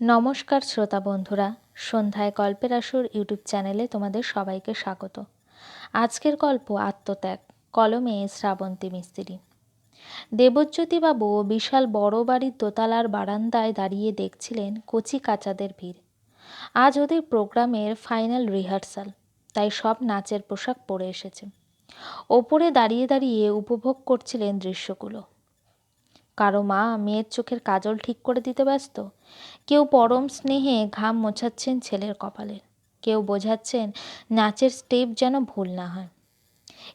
নমস্কার শ্রোতা বন্ধুরা, সন্ধ্যায় গল্পের আসর ইউটিউব চ্যানেলে তোমাদের সবাইকে স্বাগত। আজকের গল্প আত্মত্যাগ, কলমে শ্রাবন্তী মিস্ত্রি। দেবজ্যোতিবাবু বিশাল বড় বাড়ির দোতলার বারান্দায় দাঁড়িয়ে দেখছিলেন কচি কাচাদের ভিড়। আজ ওদের প্রোগ্রামের ফাইনাল রিহার্সাল, তাই সব নাচের পোশাক পরে এসেছে। ওপরে দাঁড়িয়ে দাঁড়িয়ে উপভোগ করছিলেন দৃশ্যগুলো। কারও মা মেয়ের চোখের কাজল ঠিক করে দিতে ব্যস্ত? কেউ পরম স্নেহে ঘাম মোছাচ্ছেন ছেলের কপালের কেউ বোঝাচ্ছেন নাচের স্টেপ যেন ভুল না হয়।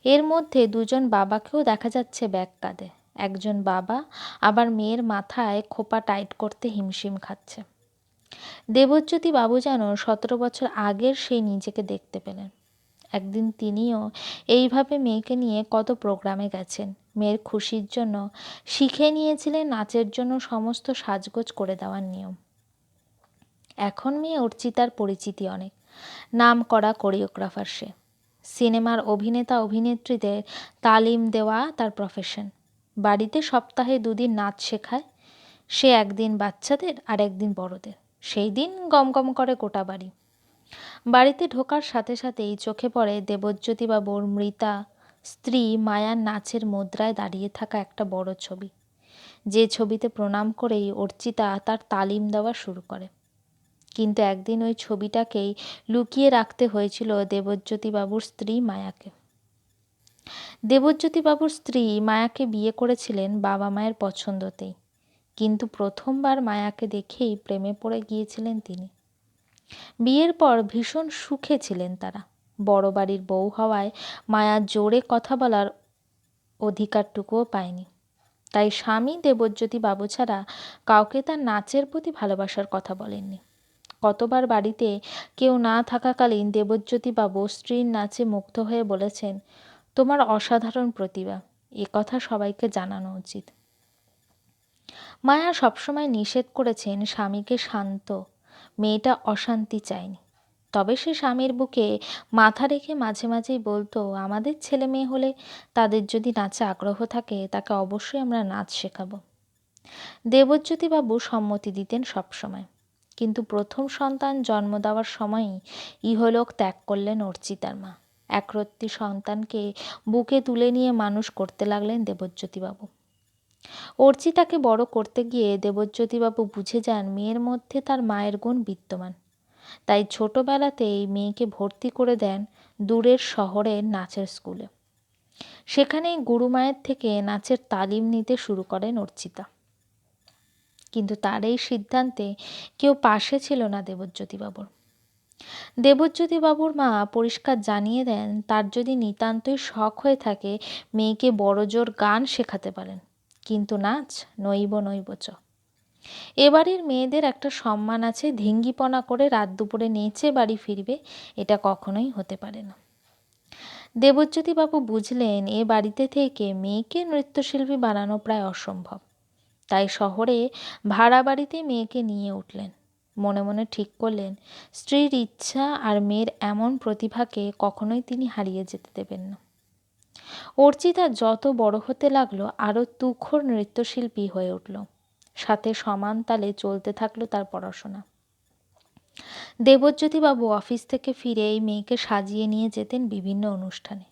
এর মধ্যে দুজন বাবাকেও দেখা যাচ্ছে ব্যাগ কাঁধে। একজন বাবা আবার মেয়ের মাথায় খোপা টাইট করতে হিমশিম খাচ্ছে। দেবজ্যোতি বাবু যেন সতেরো বছর আগের সেই নিজেকে দেখতে পেলেন। একদিন তিনিও এইভাবে মেয়েকে নিয়ে কত প্রোগ্রামে গেছেন। মেয়ের খুশির জন্য শিখে নিয়েছিলেন নাচের জন্য সমস্ত সাজগোজ করে দেওয়ার নিয়ম। এখন মেয়ে অর্চিতার পরিচিতি অনেক। নাম করা কোরিওগ্রাফার সে। সিনেমার অভিনেতা অভিনেত্রীদের তালিম দেওয়া তার প্রফেশন বাড়িতে সপ্তাহে দুদিন নাচ শেখায়। সে একদিন বাচ্চাদের আর একদিন বড়দের। সেই দিন গমগম করে গোটা বাড়ি। বাড়িতে ঢোকার সাথে সাথেই চোখে পড়ে দেবজ্যোতি বাবুর মৃতা স্ত্রী মায়ার নাচের মুদ্রায় দাঁড়িয়ে থাকা একটা বড় ছবি। যে ছবিতে প্রণাম করেই অর্চিতা তার তালিম দেওয়া শুরু করে। কিন্তু একদিন ওই ছবিটাকেই লুকিয়ে রাখতে হয়েছিল দেবজ্যোতিবাবুর স্ত্রী মায়াকে। দেবজ্যোতিবাবুর স্ত্রী মায়াকে বিয়ে করেছিলেন বাবা মায়ের পছন্দতেই। কিন্তু প্রথমবার মায়াকে দেখেই প্রেমে পড়ে গিয়েছিলেন তিনি। বিয়ের পর ভীষণ সুখে ছিলেন তারা। বড় বাড়ির বউ হওয়ায় মায়া জোরে কথা বলার অধিকারটুকুও পায়নি। তাই স্বামী দেবজ্যোতি বাবু ছাড়া কাউকে তার নাচের প্রতি ভালোবাসার কথা বলেননি। কতবার বাড়িতে কেউ না থাকাকালীন দেবজ্যোতি বাবু স্ত্রীর নাচে মুগ্ধ হয়ে বলেছেন, তোমার অসাধারণ প্রতিভা, এ কথা সবাইকে জানানো উচিত। মায়া সবসময় নিষেধ করেছেন স্বামীকে শান্ত, মেয়েটা অশান্তি চায়নি। তবে সে স্বামীর বুকে মাথা রেখে মাঝে মাঝেই বলতো, আমাদের ছেলে মেয়ে হলে তাদের যদি নাচে আগ্রহ থাকে, তাকে অবশ্যই আমরা নাচ শেখাবো। দেবজ্যোতিবাবু সম্মতি দিতেন সবসময় কিন্তু প্রথম সন্তান জন্ম দেওয়ার সময়ই ইহলোক ত্যাগ করলেন অর্চিতার মা। একরত্তি সন্তানকে বুকে তুলে নিয়ে মানুষ করতে লাগলেন দেবজ্যোতিবাবু অর্চিতাকে বড় করতে গিয়ে দেবজ্যোতিবাবু বুঝে যান, মেয়ের মধ্যে তার মায়ের গুণ বিদ্যমান। তাই ছোটবেলাতেই মেয়েকে ভর্তি করে দেন দূরের শহরে নাচের স্কুলে। সেখানেই গুরুমায়ের থেকে নাচের তালিম নিতে শুরু করেন অর্চিতা। কিন্তু তার এই সিদ্ধান্তে কেউ পাশে ছিল না দেবজ্যোতিবাবুর। দেবজ্যোতিবাবুর মা পরিষ্কার জানিয়ে দেন, তার যদি নিতান্তই শখ হয়ে থাকে, মেয়েকে বড় জোর গান শেখাতে পারেন। কিন্তু নাচ নইব নইব চ এবারের মেয়েদের একটা সম্মান আছে, ধিঙ্গিপনা করে রাত দুপুরে নেচে বাড়ি ফিরবে, এটা কখনোই হতে পারে না। দেবজ্যোতিবাবু বুঝলেন, এ বাড়িতে থেকে মেয়েকে নৃত্যশিল্পী বানানো প্রায় অসম্ভব। তাই শহরে ভাড়া বাড়িতে মেয়েকে নিয়ে উঠলেন। মনে মনে ঠিক করলেন, স্ত্রীর ইচ্ছা আর মেয়ের এমন প্রতিভাকে কখনোই তিনি হারিয়ে যেতে দেবেন না। অর্চিতা যত বড় হতে লাগল, আরও তুখর নৃত্যশিল্পী হয়ে উঠল। সাথে সমান তালে চলতে থাকল তার পড়াশোনা। দেবজ্যোতিবাবু অফিস থেকে ফিরে এই মেয়েকে সাজিয়ে নিয়ে যেতেন বিভিন্ন অনুষ্ঠানে।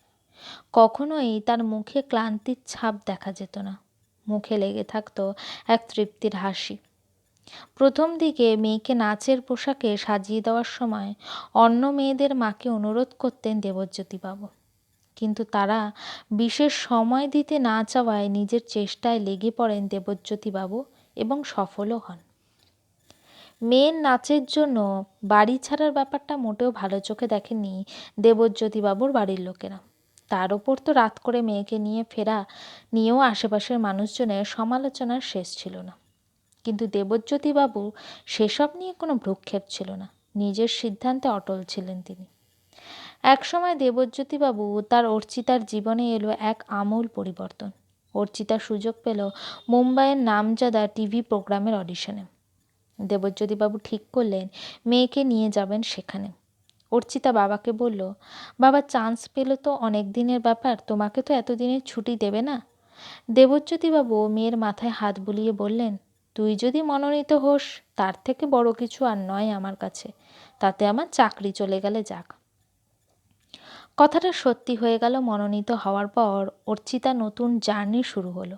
কখনোই তার মুখে ক্লান্তির ছাপ দেখা যেত না। মুখে লেগে থাকতো এক তৃপ্তির হাসি। প্রথম দিকে মেয়েকে নাচের পোশাকে সাজিয়ে দেওয়ার সময় অন্য মেয়েদের মাকে অনুরোধ করতেন দেবজ্যোতিবাবু। কিন্তু তারা বিশেষ সময় দিতে না চাওয়ায় নিজের চেষ্টায় লেগে পড়েন দেবজ্যোতিবাবু এবং সফলও হন। মেয়ের নাচের জন্য বাড়ি ছাড়ার ব্যাপারটা মোটেও ভালো চোখে দেখেননি দেবজ্যোতিবাবুর বাড়ির লোকেরা। তার ওপর তো রাত করে মেয়েকে নিয়ে ফেরা নিয়েও আশেপাশের মানুষজনের সমালোচনার শেষ ছিল না। কিন্তু দেবজ্যোতিবাবু সেসব নিয়ে কোনো ভ্রুক্ষেপ ছিল না, নিজের সিদ্ধান্তে অটল ছিলেন তিনি। একসময় দেবজ্যোতিবাবু তার অর্চিতার জীবনে এলো এক আমূল পরিবর্তন। অর্চিতা সুযোগ পেল মুম্বাইয়ের নামজাদা টিভি প্রোগ্রামের অডিশনে। দেবজ্যোতিবাবু ঠিক করলেন, মেয়েকে নিয়ে যাবেন সেখানে। অর্চিতা বাবাকে বলল, বাবা চান্স পেল তো অনেক দিনের ব্যাপার, তোমাকে তো এতদিনের ছুটি দেবে না? দেবজ্যোতিবাবু মেয়ের মাথায় হাত বুলিয়ে বললেন, তুই যদি মনোনীত হোস, তার থেকে বড় কিছু আর নয় আমার কাছে। তাতে আমার চাকরি চলে গেলে যাক। কথাটা সত্যি হয়ে গেল মনোনীত হওয়ার পর অর্চিতা নতুন জার্নি শুরু হলো।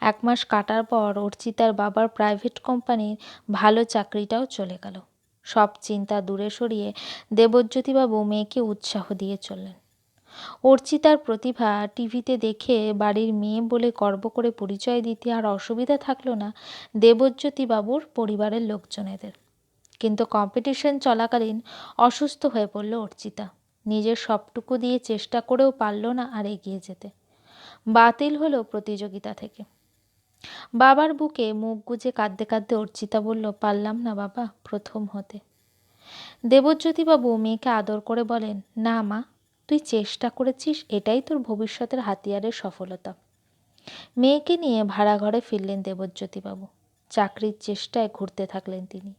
এক মাস কাটার পর অর্চিতার বাবার প্রাইভেট কোম্পানির ভালো চাকরিটাও চলে গেল। সব চিন্তা দূরে সরিয়ে দেবজ্যোতিবাবু মেয়েকে উৎসাহ দিয়ে চললেন। অর্চিতার প্রতিভা টিভিতে দেখে বাড়ির মেয়ে বলে গর্ব করে পরিচয় দিতে আর অসুবিধা থাকল না দেবজ্যোতিবাবুর পরিবারের লোকজনেদের। কিন্তু কম্পিটিশন চলাকালীন অসুস্থ হয়ে পড়ল অর্চিতা। নিজের সবটুকু দিয়ে চেষ্টা করেও পারল না আর এগিয়ে যেতে। বাতিল হলো প্রতিযোগিতা থেকে। বাবার বুকে মুখ গুজে কাঁদতে কাঁদতে অর্চিতা বলল, পারলাম না বাবা, প্রথম হতে। দেবজ্যোতিবাবু মেয়েকে আদর করে বলেন, না মা, তুই চেষ্টা করেছিস, এটাই তোর ভবিষ্যতের হাতিয়ারের সফলতা। মেয়েকে নিয়ে ভাড়া ঘরে ফিরলেন দেবজ্যোতিবাবু। চাকরির চেষ্টায় ঘুরতে থাকলেন তিনি।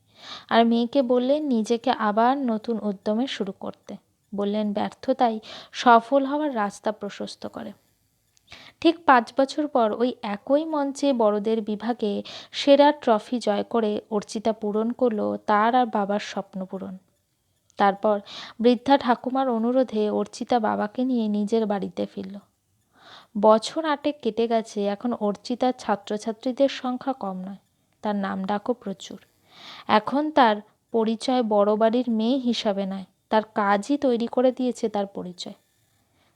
আর মেয়েকে বললেন, নিজেকে আবার নতুন উদ্যমে শুরু করতে। বললেন ব্যর্থতাই সফল হওয়ার রাস্তা প্রশস্ত করে। ঠিক পাঁচ বছর পর ওই একই মঞ্চে বড়দের বিভাগে সেরা ট্রফি জয় করে অর্চিতা পূরণ করল তার আর বাবার স্বপ্ন পূরণ। তারপর বৃদ্ধা ঠাকুমার অনুরোধে অর্চিতা বাবাকে নিয়ে নিজের বাড়িতে ফিরল। বছর আটেক কেটে গেছে, এখন অর্চিতার ছাত্রছাত্রীদের সংখ্যা কম নয়, তার নাম ডাকও প্রচুর। এখন তার পরিচয় বড় বাড়ির মেয়ে হিসাবে নয় তার কাজই তৈরি করে দিয়েছে তার পরিচয়।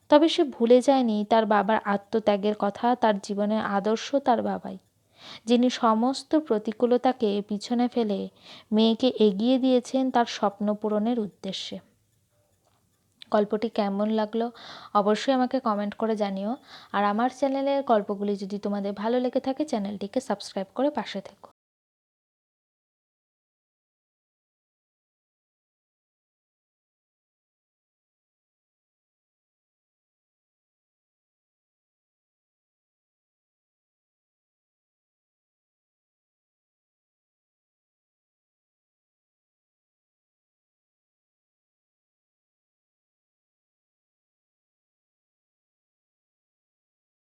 তবে সে ভুলে যায়নি তার বাবার আত্মত্যাগের কথা, তার জীবনের আদর্শ তার বাবাই, যিনি সমস্ত প্রতিকূলতাকে পিছনে ফেলে মেয়েকে এগিয়ে দিয়েছেন তার স্বপ্ন পূরণের উদ্দেশ্যে। গল্পটি কেমন লাগল অবশ্যই আমাকে কমেন্ট করে জানিও। আর আমার চ্যানেলের গল্পগুলি যদি তোমাদের ভালো লেগে থাকে চ্যানেলটিকে সাবস্ক্রাইব করে পাশে থেকো।